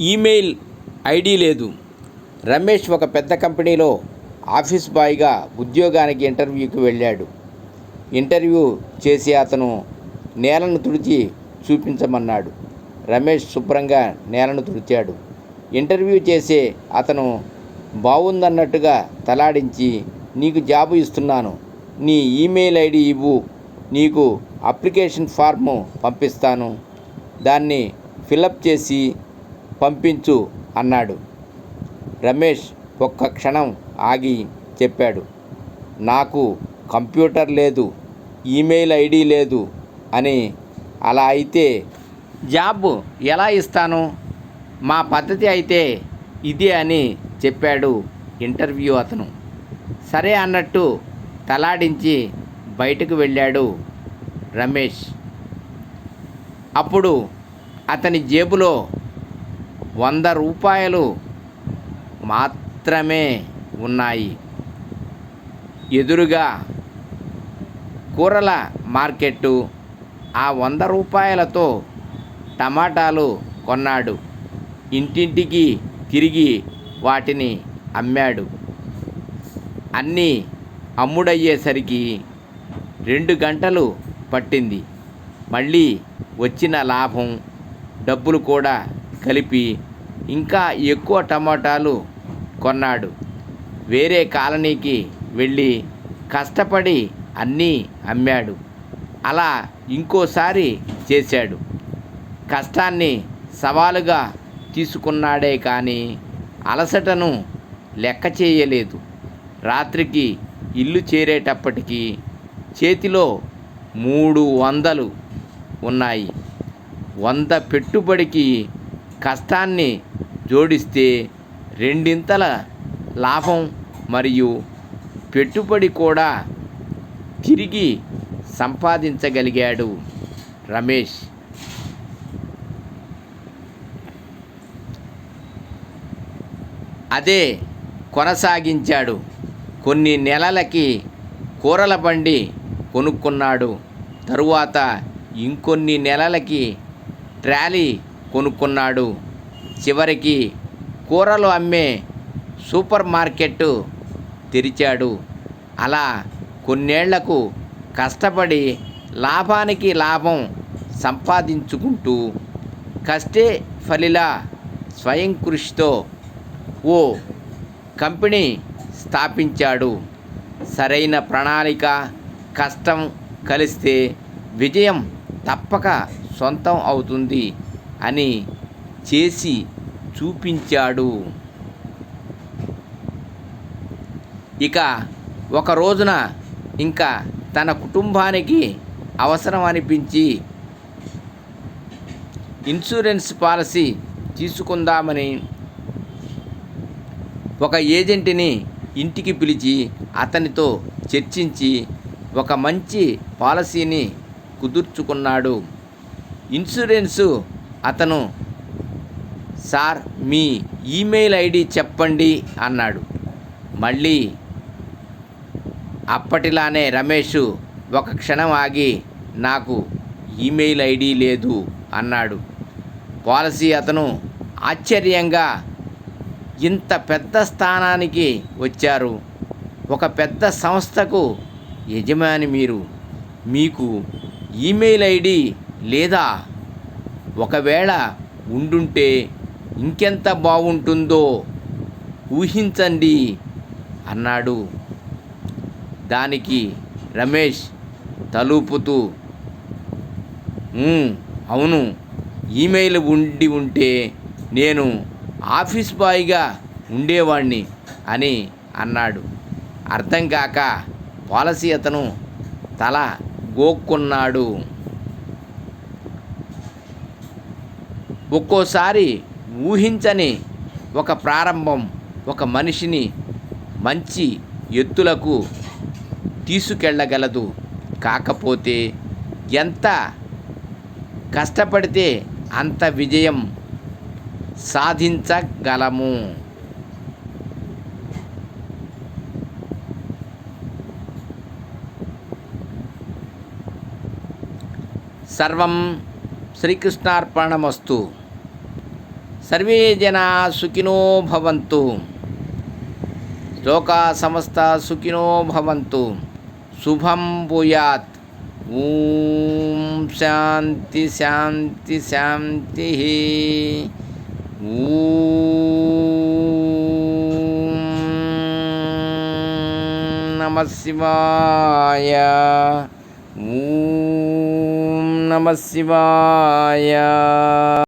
Email ID లేదు. రమేష్ ఒక పెద్ద కంపెనీలో ఆఫీస్ బాయ్గా ఉద్యోగానికి ఇంటర్వ్యూకి వెళ్ళాడు. ఇంటర్వ్యూ చేసి అతను నేలను తుడిచి చూపించమన్నాడు. రమేష్ శుభ్రంగా నేలను తుడిచాడు. ఇంటర్వ్యూ చేసే అతను బాగుందన్నట్టుగా తలాడించి నీకు జాబు ఇస్తున్నాను. నీ ఈమెయిల్ ఐడి ఇవ్వు. నీకు అప్లికేషన్ ఫార్ము పంపిస్తాను. దాన్ని ఫిలప్ చేసి పంపించు అన్నాడు. రమేష్ ఒక్క క్షణం ఆగి చెప్పాడు. నాకు కంప్యూటర్ లేదు ఈమెయిల్ ఐడి లేదు అని. అలా అయితే జాబ్ ఎలా ఇస్తాను? మా పద్ధతి అయితే ఇది అని చెప్పాడు ఇంటర్వ్యూ అతను. సరే అన్నట్టు తలాడించి బయటకు వెళ్ళాడు రమేష్. అప్పుడు అతని జేబులో వంద రూపాయలు మాత్రమే ఉన్నాయి. ఎదురుగా కూరల మార్కెట్టు ఆ వంద రూపాయలతో టమాటాలు కొన్నాడు. ఇంటింటికి తిరిగి వాటిని అమ్మాడు. అన్నీ అమ్ముడయ్యేసరికి రెండు గంటలు పట్టింది. మళ్ళీ వచ్చిన లాభం డబ్బులు కూడా కలిపి ఇంకా ఎక్కువ టమాటాలు కొన్నాడు. వేరే కాలనీకి వెళ్ళి కష్టపడి అన్నీ అమ్మాడు. అలా ఇంకోసారి చేశాడు. కష్టాన్ని సవాలుగా తీసుకున్నాడే కానీ అలసటను లెక్క చేయలేదు. రాత్రికి ఇల్లు చేరేటప్పటికీ చేతిలో మూడు వందలు ఉన్నాయి. వంద పెట్టుబడికి కష్టాన్ని జోడిస్తే రెండింతల లాభం మరియు పెట్టుబడి కూడా తిరిగి సంపాదించగలిగాడు రమేష్. అదే కొనసాగించాడు. కొన్ని నెలలకి కూరల బండి కొనుక్కున్నాడు. తరువాత ఇంకొన్ని నెలలకి ట్రాలీ కొనుక్కున్నాడు. చివరికి కూరలు అమ్మే సూపర్ మార్కెట్టు తెరిచాడు. అలా కొన్నేళ్ళకు కష్టపడి లాభానికి లాభం సంపాదించుకుంటూ కష్టే ఫలిలా స్వయం కృషితో ఓ కంపెనీ స్థాపించాడు. సరైన ప్రణాళిక కష్టం కలిస్తే విజయం తప్పక సొంతం అవుతుంది అని చేసి చూపించాడు. ఇక ఒక రోజున ఇంకా తన కుటుంబానికి అవసరం అనిపించి ఇన్సూరెన్స్ పాలసీ తీసుకుందామని ఒక ఏజెంట్ని ఇంటికి పిలిచి అతనితో చర్చించి ఒక మంచి పాలసీని కుదుర్చుకున్నాడు. ఇన్సూరెన్సు అతను సార్ మీ ఈమెయిల్ ఐడి చెప్పండి అన్నాడు. మళ్ళీ అప్పటిలానే రమేష్ ఒక క్షణం ఆగి నాకు ఈమెయిల్ ఐడి లేదు అన్నాడు. పాలసీ అతను ఆశ్చర్యంగా ఇంత పెద్ద స్థానానికి వచ్చారు. ఒక పెద్ద సంస్థకు యజమాని మీరు మీకు ఈమెయిల్ ఐడి లేదా? ఒకవేళ ఉండుంటే ఇంకెంత బాగుంటుందో ఊహించండి అన్నాడు. దానికి రమేష్ తలుపుతూ అవును. ఈమెయిల్ ఉండి ఉంటే నేను ఆఫీస్ బాయ్గా ఉండేవాణ్ణి అని అన్నాడు. అర్థం కాక పాలసీ అతను తల గోక్కున్నాడు. ఒక్కోసారి ఊహించని ఒక ప్రారంభం ఒక మనిషిని మంచి ఎత్తులకు తీసుకెళ్ళగలదు కాకపోతే ఎంత కష్టపడితే అంత విజయం సాధించగలము. సర్వం శ్రీకృష్ణార్పణమస్తు. सर्वे जना सुखिनो भवन्तु। लोका समस्ता सुखिनो भवन्तु। शुभम भूयात्। ॐ शांति शांति शांति ॐ नमः शिवाय। ॐ नमः शिवाय।